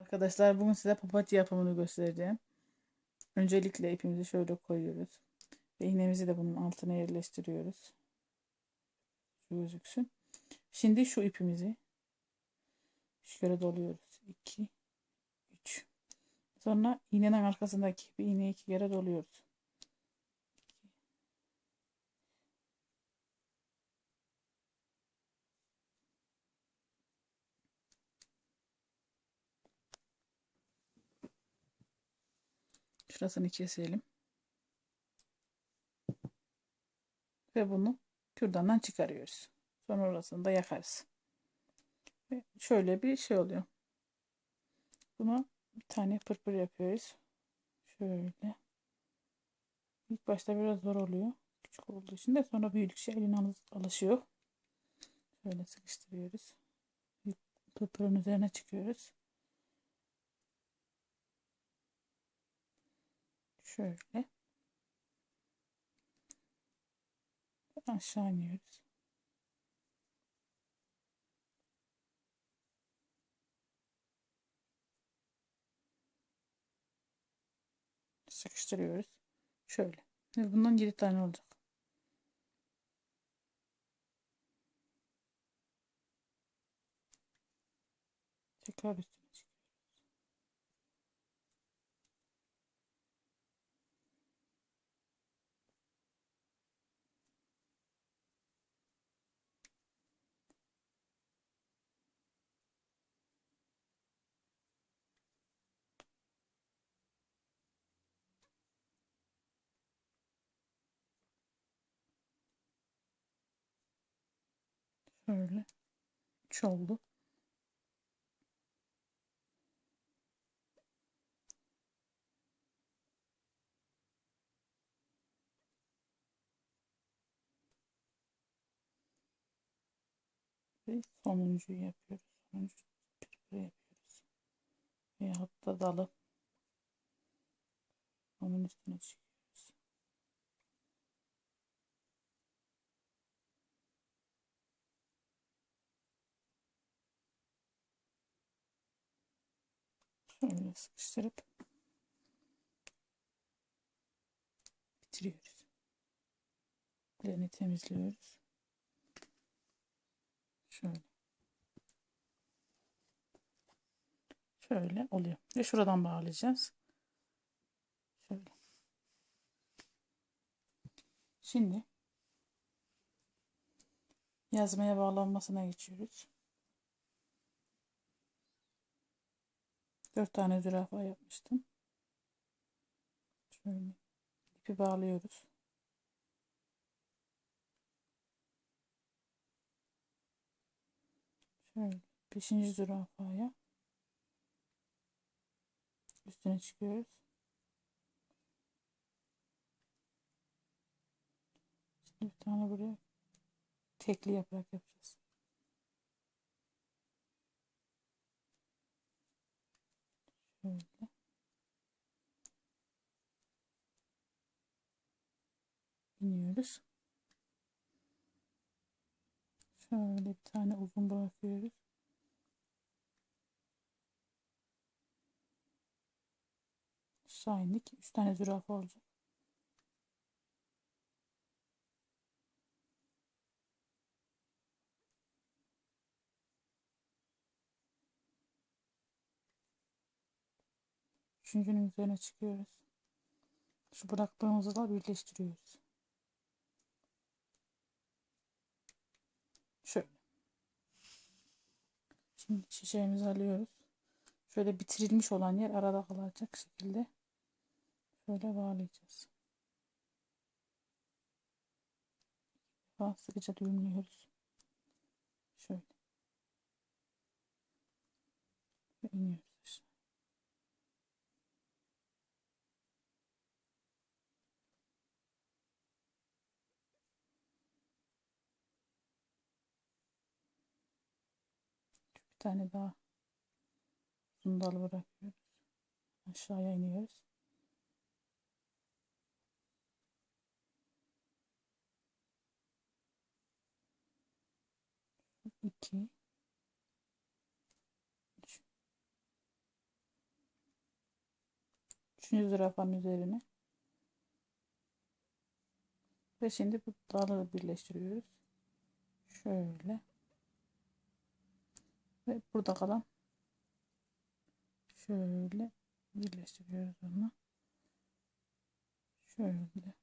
Arkadaşlar bugün size papatya yapımını göstereceğim. Öncelikle ipimizi şöyle koyuyoruz. Ve iğnemizi de bunun altına yerleştiriyoruz. Gözüksün. Şimdi şu ipimizi şöyle doluyoruz. 2 3 Sonra iğnenin arkasındaki bir iğneyi iki kere doluyoruz. Şurasını keselim. Ve bunu kürdandan çıkarıyoruz. Sonra orasını da yakarız. Ve şöyle bir şey oluyor. Buna bir tane pırpır yapıyoruz. Şöyle. İlk başta biraz zor oluyor. Küçük olduğu için de sonra büyüdükçe elin alışıyor. Şöyle sıkıştırıyoruz. Pırpırın üzerine çıkıyoruz. Şöyle. Aşağı iniyoruz. Sıkıştırıyoruz. Şöyle. Ve bundan 7 tane olacak. Tekrar üstüne. Şöyle. 3 oldu. Ve sonuncuyu yapıyoruz. Sonuncu pırpır yapıyoruz. Ve hatta dalı onun üstüne çıkıyor. Şöyle sıkıştırıp bitiriyoruz. Lerini temizliyoruz. Şöyle. Şöyle oluyor. Ve şuradan bağlayacağız. Şöyle. Şimdi yazmaya bağlanmasına geçiyoruz. Dört tane zürafa yapmıştım. Şöyle ipi bağlıyoruz. Şöyle beşinci zürafaya üstüne çıkıyoruz. Şimdi bir tane buraya tekli yaprak yapacağız. Şöyle. iniyoruz. Şöyle bir tane uzun bırakıyoruz. Aşağı indik. 3 tane zürafa olacak. Üçüncünün üzerine çıkıyoruz. Şu bıraktığımızla birleştiriyoruz. Şöyle. Şimdi çiçeğimizi alıyoruz. Şöyle bitirilmiş olan yer arada kalacak şekilde şöyle bağlayacağız. Sıkıca düğümlüyoruz. Şöyle. Ve iniyoruz. Tane daha uzun dal bırakıyoruz. Aşağıya iniyoruz. İki, üç, Üçüncü zürafanın üzerine. Ve şimdi bu dalları birleştiriyoruz. Şöyle. Ve burada kalan şöyle birleştiriyoruz onu. Şöyle.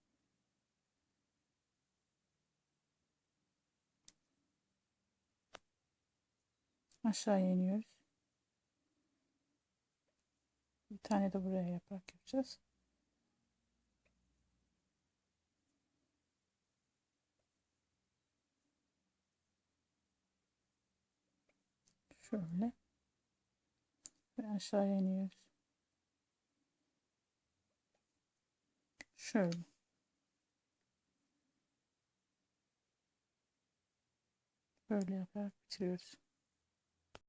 Aşağıya iniyoruz. Bir tane de buraya yaprak yapacağız. Şöyle. Ve aşağıya iniyoruz. Şöyle. Böyle yaparak bitiriyoruz.